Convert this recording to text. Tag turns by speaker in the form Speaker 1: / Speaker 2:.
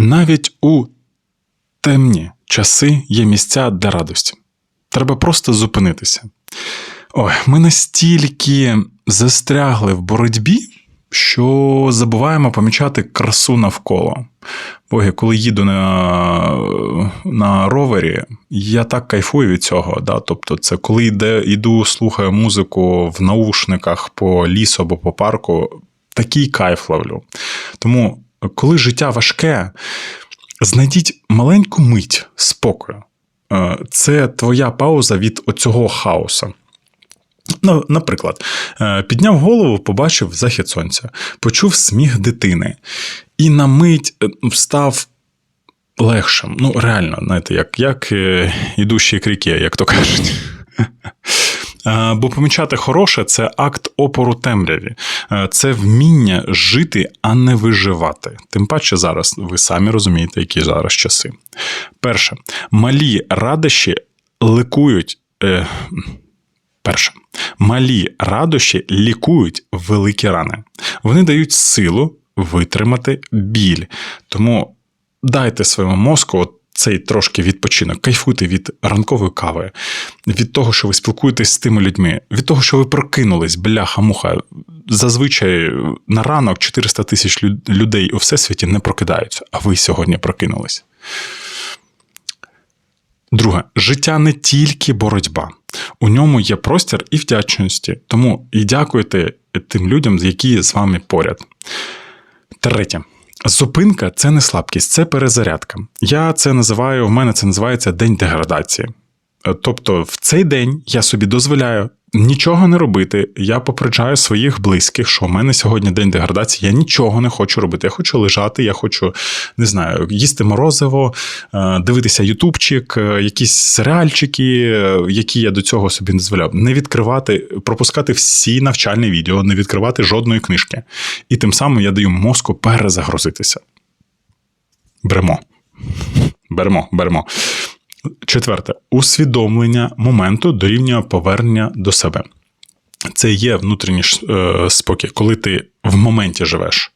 Speaker 1: Навіть у темні часи є місця для радості. Треба просто зупинитися. Ой, ми настільки застрягли в боротьбі, що забуваємо помічати красу навколо. Боги, коли їду на на ровері, я так кайфую від цього. Да? Тобто, це коли йде, йду, слухаю музику в наушниках по лісу або по парку, такий кайф ловлю. Тому, коли життя важке, знайдіть маленьку мить спокою. Е, Це твоя пауза від оцього хаосу. Ну, Наприклад, е, підняв голову, побачив захід сонця, почув сміх дитини, і на мить е, став легшим. Ну, реально, знаєте, як як ідущі кріки, як то кажуть. Бо помічати хороше це акт опору темряві, це вміння жити, а не виживати. Тим паче зараз ви самі розумієте, які зараз часи. Перше, малі радощі ликують. Е, Перше, малі радощі лікують великі рани. Вони дають силу витримати біль. Тому дайте своєму мозку цей трошки відпочинок, кайфуйте від ранкової кави, від того, що ви спілкуєтесь з тими людьми, від того, що ви прокинулись, бляха-муха. Зазвичай на ранок 400 тисяч людей у всесвіті не прокидаються, а ви сьогодні прокинулись. Друге, життя не тільки боротьба. У ньому є простір і вдячності. Тому і дякуйте тим людям, які з вами поряд. Третє. Зупинка це не слабкість, це перезарядка. Я це називаю, в мене це називається день деградації. Тобто, в цей день я собі дозволяю нічого не робити. Я попереджаю своїх близьких, що у мене сьогодні день деградації, я нічого не хочу робити. Я хочу лежати, я хочу не знаю, їсти морозиво, дивитися ютубчик, якісь серіальчики, які я до цього собі не дозволяв. Не відкривати, пропускати всі навчальні відео, не відкривати жодної книжки. І тим самим я даю мозку перезагрузитися. Беремо. Беремо, беремо. Четверте, усвідомлення моменту дорівнює повернення до себе. Це є внутрішній спокій, коли ти в моменті живеш.